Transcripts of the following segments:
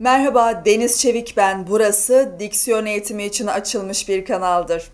Merhaba, Deniz Çevik ben. Burası diksiyon eğitimi için açılmış bir kanaldır.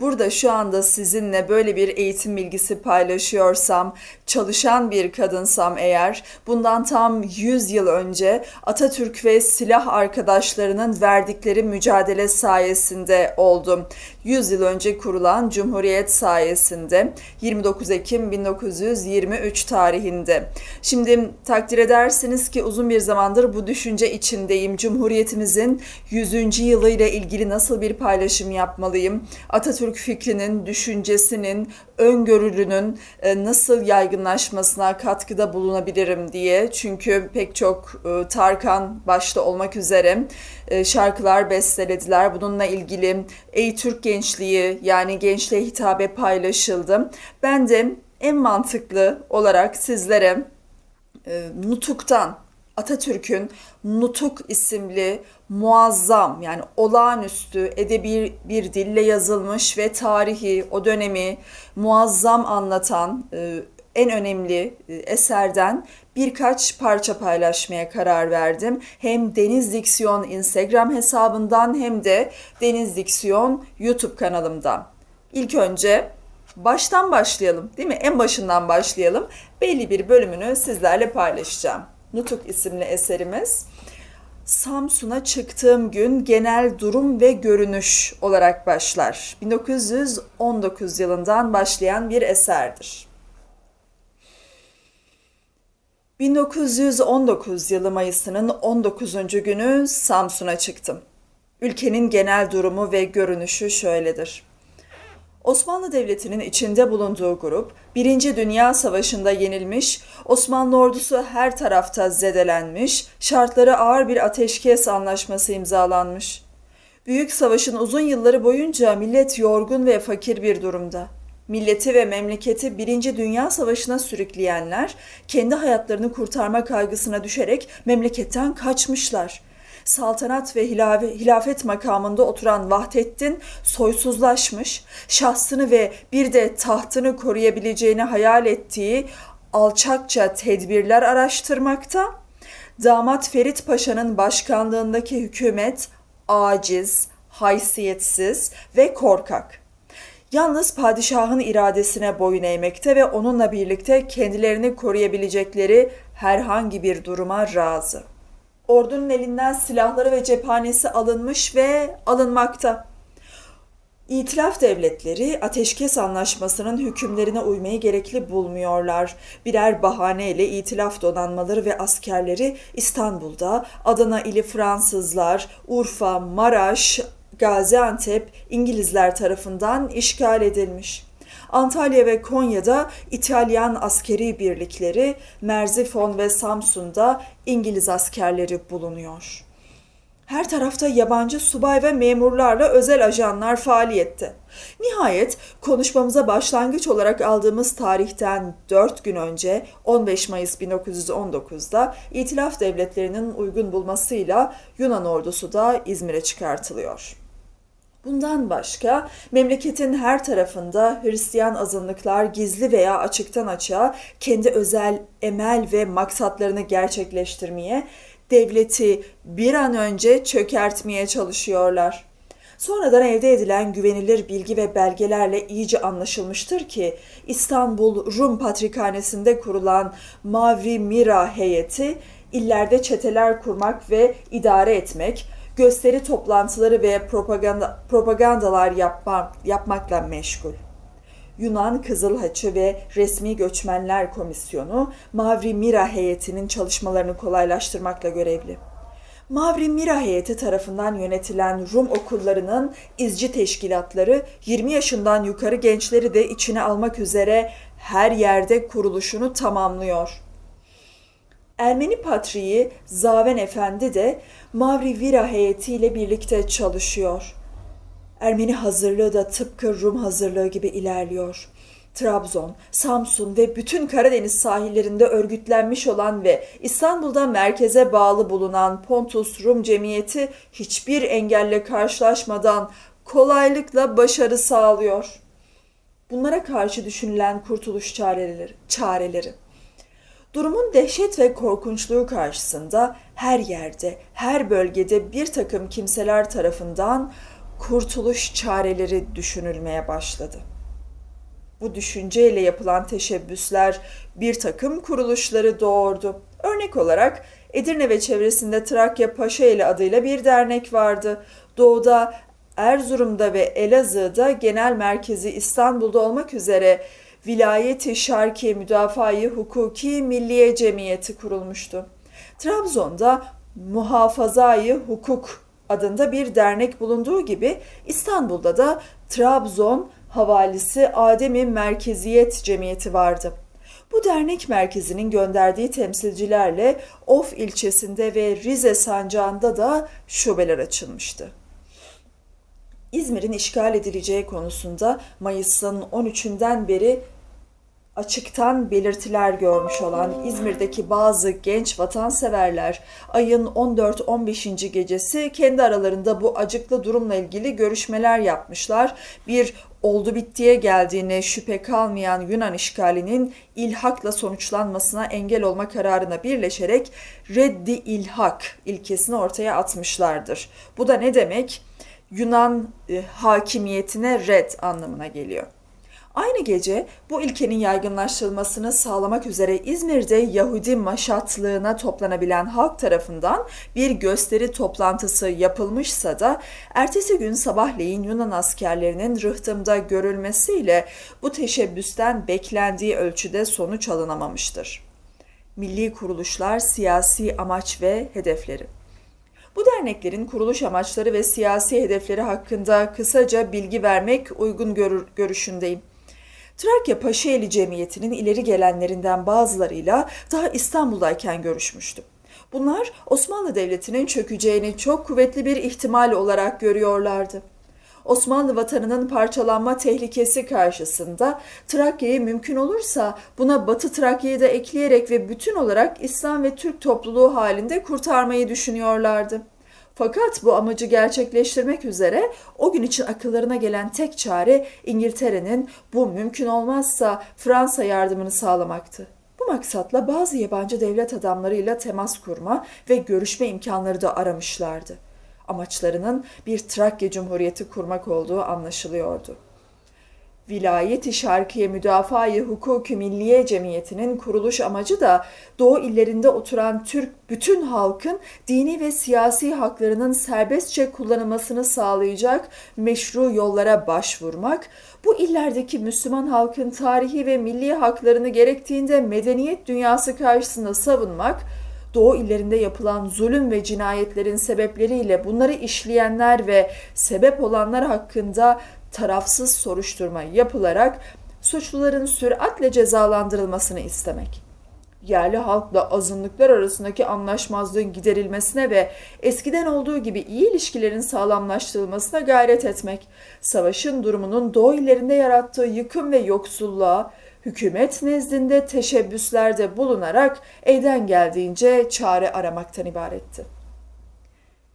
Burada şu anda sizinle böyle bir eğitim bilgisi paylaşıyorsam, çalışan bir kadınsam eğer, bundan tam 100 yıl önce Atatürk ve silah arkadaşlarının verdikleri mücadele sayesinde oldum. 100 yıl önce kurulan Cumhuriyet sayesinde 29 Ekim 1923 tarihinde. Şimdi takdir edersiniz ki uzun bir zamandır bu düşünce içindeyim. Cumhuriyetimizin 100. yılı ile ilgili nasıl bir paylaşım yapmalıyım? Atatürk fikrinin, düşüncesinin, öngörülünün e, nasıl yaygınlaşmasına katkıda bulunabilirim diye. Çünkü pek çok e, Tarkan başta olmak üzere e, şarkılar bestelediler. Bununla ilgili Ey Türk Gençliği yani gençliğe hitabe paylaşıldı. Ben de en mantıklı olarak sizlere Nutuk'tan Atatürk'ün Nutuk isimli muazzam yani olağanüstü edebi bir dille yazılmış ve tarihi o dönemi muazzam anlatan e, en önemli e, eserden birkaç parça paylaşmaya karar verdim. Hem Deniz Diksiyon Instagram hesabından hem de Deniz Diksiyon YouTube kanalımdan. İlk önce baştan başlayalım değil mi? En başından başlayalım. Belli bir bölümünü sizlerle paylaşacağım. Nutuk isimli eserimiz. Samsun'a çıktığım gün genel durum ve görünüş olarak başlar. 1919 yılından başlayan bir eserdir. 1919 yılı Mayıs'ının 19. günü Samsun'a çıktım. Ülkenin genel durumu ve görünüşü şöyledir. Osmanlı Devleti'nin içinde bulunduğu grup, Birinci Dünya Savaşı'nda yenilmiş, Osmanlı ordusu her tarafta zedelenmiş, şartları ağır bir ateşkes anlaşması imzalanmış. Büyük savaşın uzun yılları boyunca millet yorgun ve fakir bir durumda. Milleti ve memleketi Birinci Dünya Savaşı'na sürükleyenler, kendi hayatlarını kurtarma kaygısına düşerek memleketten kaçmışlar.'' Saltanat ve hilafet makamında oturan Vahdettin soysuzlaşmış, şahsını ve bir de tahtını koruyabileceğini hayal ettiği alçakça tedbirler araştırmakta, damat Ferit Paşa'nın başkanlığındaki hükümet aciz, haysiyetsiz ve korkak. Yalnız padişahın iradesine boyun eğmekte ve onunla birlikte kendilerini koruyabilecekleri herhangi bir duruma razı.'' Ordunun elinden silahları ve cephanesi alınmış ve alınmakta. İtilaf devletleri ateşkes anlaşmasının hükümlerine uymayı gerekli bulmuyorlar. Birer bahaneyle itilaf donanmaları ve askerleri İstanbul'da, Adana ili Fransızlar, Urfa, Maraş, Gaziantep İngilizler tarafından işgal edilmiş. Antalya ve Konya'da İtalyan askeri birlikleri, Merzifon ve Samsun'da İngiliz askerleri bulunuyor. Her tarafta yabancı subay ve memurlarla özel ajanlar faaliyette. Nihayet konuşmamıza başlangıç olarak aldığımız tarihten 4 gün önce 15 Mayıs 1919'da İtilaf Devletleri'nin uygun bulmasıyla Yunan ordusu da İzmir'e çıkartılıyor. Bundan başka memleketin her tarafında Hristiyan azınlıklar gizli veya açıktan açığa kendi özel emel ve maksatlarını gerçekleştirmeye, devleti bir an önce çökertmeye çalışıyorlar. Sonradan elde edilen güvenilir bilgi ve belgelerle iyice anlaşılmıştır ki İstanbul Rum Patrikhanesi'nde kurulan Mavi Mira heyeti illerde çeteler kurmak ve idare etmek, gösteri toplantıları ve propaganda, propagandalar yapma, yapmakla meşgul. Yunan Kızıl Haçı ve Resmi Göçmenler Komisyonu Mavri Mira heyetinin çalışmalarını kolaylaştırmakla görevli. Mavri Mira heyeti tarafından yönetilen Rum okullarının izci teşkilatları 20 yaşından yukarı gençleri de içine almak üzere her yerde kuruluşunu tamamlıyor.'' Ermeni Patriği Zaven Efendi de Mavri Vira heyetiyle birlikte çalışıyor. Ermeni hazırlığı da tıpkı Rum hazırlığı gibi ilerliyor. Trabzon, Samsun ve bütün Karadeniz sahillerinde örgütlenmiş olan ve İstanbul'da merkeze bağlı bulunan Pontus Rum Cemiyeti hiçbir engelle karşılaşmadan kolaylıkla başarı sağlıyor. Bunlara karşı düşünülen kurtuluş çareleri. çareleri. Durumun dehşet ve korkunçluğu karşısında her yerde, her bölgede bir takım kimseler tarafından kurtuluş çareleri düşünülmeye başladı. Bu düşünceyle yapılan teşebbüsler bir takım kuruluşları doğurdu. Örnek olarak Edirne ve çevresinde Trakya Paşaeli adıyla bir dernek vardı. Doğuda Erzurum'da ve Elazığ'da genel merkezi İstanbul'da olmak üzere Vilayeti Şarki Müdafaa-i Hukuki Milliye Cemiyeti kurulmuştu. Trabzon'da Muhafazayı Hukuk adında bir dernek bulunduğu gibi İstanbul'da da Trabzon Havalisi Ademi Merkeziyet Cemiyeti vardı. Bu dernek merkezinin gönderdiği temsilcilerle Of ilçesinde ve Rize sancağında da şubeler açılmıştı. İzmir'in işgal edileceği konusunda Mayıs'ın 13'ünden beri açıktan belirtiler görmüş olan İzmir'deki bazı genç vatanseverler ayın 14-15. gecesi kendi aralarında bu acıklı durumla ilgili görüşmeler yapmışlar. Bir oldu bittiye geldiğine şüphe kalmayan Yunan işgalinin ilhakla sonuçlanmasına engel olma kararına birleşerek reddi ilhak ilkesini ortaya atmışlardır. Bu da ne demek? Yunan e, hakimiyetine red anlamına geliyor. Aynı gece bu ilkenin yaygınlaştırılmasını sağlamak üzere İzmir'de Yahudi maşatlığına toplanabilen halk tarafından bir gösteri toplantısı yapılmışsa da ertesi gün sabahleyin Yunan askerlerinin rıhtımda görülmesiyle bu teşebbüsten beklendiği ölçüde sonuç alınamamıştır. Milli kuruluşlar siyasi amaç ve hedefleri bu derneklerin kuruluş amaçları ve siyasi hedefleri hakkında kısaca bilgi vermek uygun görür, görüşündeyim. Trakya Paşaeli Cemiyeti'nin ileri gelenlerinden bazılarıyla daha İstanbul'dayken görüşmüştüm. Bunlar Osmanlı Devleti'nin çökeceğini çok kuvvetli bir ihtimal olarak görüyorlardı. Osmanlı vatanının parçalanma tehlikesi karşısında Trakya'yı mümkün olursa buna Batı Trakya'yı da ekleyerek ve bütün olarak İslam ve Türk topluluğu halinde kurtarmayı düşünüyorlardı. Fakat bu amacı gerçekleştirmek üzere o gün için akıllarına gelen tek çare İngiltere'nin bu mümkün olmazsa Fransa yardımını sağlamaktı. Bu maksatla bazı yabancı devlet adamlarıyla temas kurma ve görüşme imkanları da aramışlardı. Amaçlarının bir Trakya Cumhuriyeti kurmak olduğu anlaşılıyordu. Vilayeti Şarkiye Müdafaa-i Hukuki Milliye Cemiyeti'nin kuruluş amacı da Doğu illerinde oturan Türk bütün halkın dini ve siyasi haklarının serbestçe kullanılmasını sağlayacak meşru yollara başvurmak, bu illerdeki Müslüman halkın tarihi ve milli haklarını gerektiğinde medeniyet dünyası karşısında savunmak, Doğu illerinde yapılan zulüm ve cinayetlerin sebepleriyle bunları işleyenler ve sebep olanlar hakkında tarafsız soruşturma yapılarak suçluların süratle cezalandırılmasını istemek. Yerli halkla azınlıklar arasındaki anlaşmazlığın giderilmesine ve eskiden olduğu gibi iyi ilişkilerin sağlamlaştırılmasına gayret etmek, savaşın durumunun Doğu illerinde yarattığı yıkım ve yoksulluğa, hükümet nezdinde teşebbüslerde bulunarak elden geldiğince çare aramaktan ibaretti.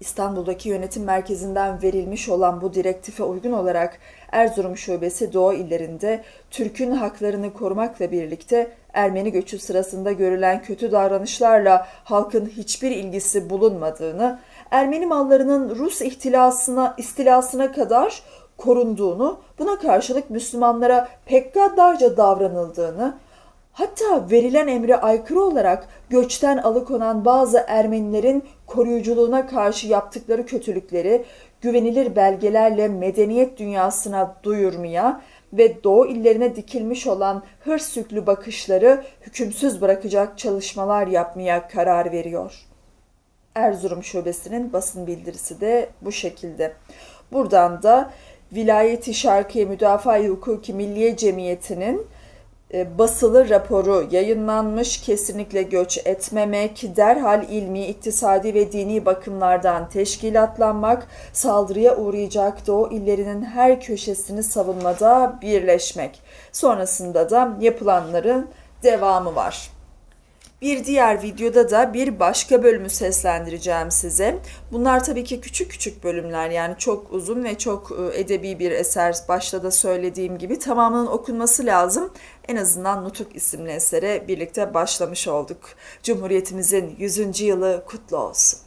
İstanbul'daki yönetim merkezinden verilmiş olan bu direktife uygun olarak Erzurum Şubesi Doğu illerinde Türk'ün haklarını korumakla birlikte Ermeni göçü sırasında görülen kötü davranışlarla halkın hiçbir ilgisi bulunmadığını, Ermeni mallarının Rus ihtilasına, istilasına kadar korunduğunu, buna karşılık Müslümanlara pek gaddarca davranıldığını, Hatta verilen emre aykırı olarak göçten alıkonan bazı Ermenilerin koruyuculuğuna karşı yaptıkları kötülükleri güvenilir belgelerle medeniyet dünyasına duyurmaya ve Doğu illerine dikilmiş olan hırs yüklü bakışları hükümsüz bırakacak çalışmalar yapmaya karar veriyor. Erzurum Şubesi'nin basın bildirisi de bu şekilde. Buradan da Vilayeti Şarkiye Müdafaa-i Hukuki Milliye Cemiyeti'nin e, basılı raporu yayınlanmış kesinlikle göç etmemek, derhal ilmi, iktisadi ve dini bakımlardan teşkilatlanmak, saldırıya uğrayacak Doğu illerinin her köşesini savunmada birleşmek. Sonrasında da yapılanların devamı var. Bir diğer videoda da bir başka bölümü seslendireceğim size. Bunlar tabii ki küçük küçük bölümler yani çok uzun ve çok e, edebi bir eser. Başta da söylediğim gibi tamamının okunması lazım. En azından Nutuk isimli esere birlikte başlamış olduk. Cumhuriyetimizin 100. yılı kutlu olsun.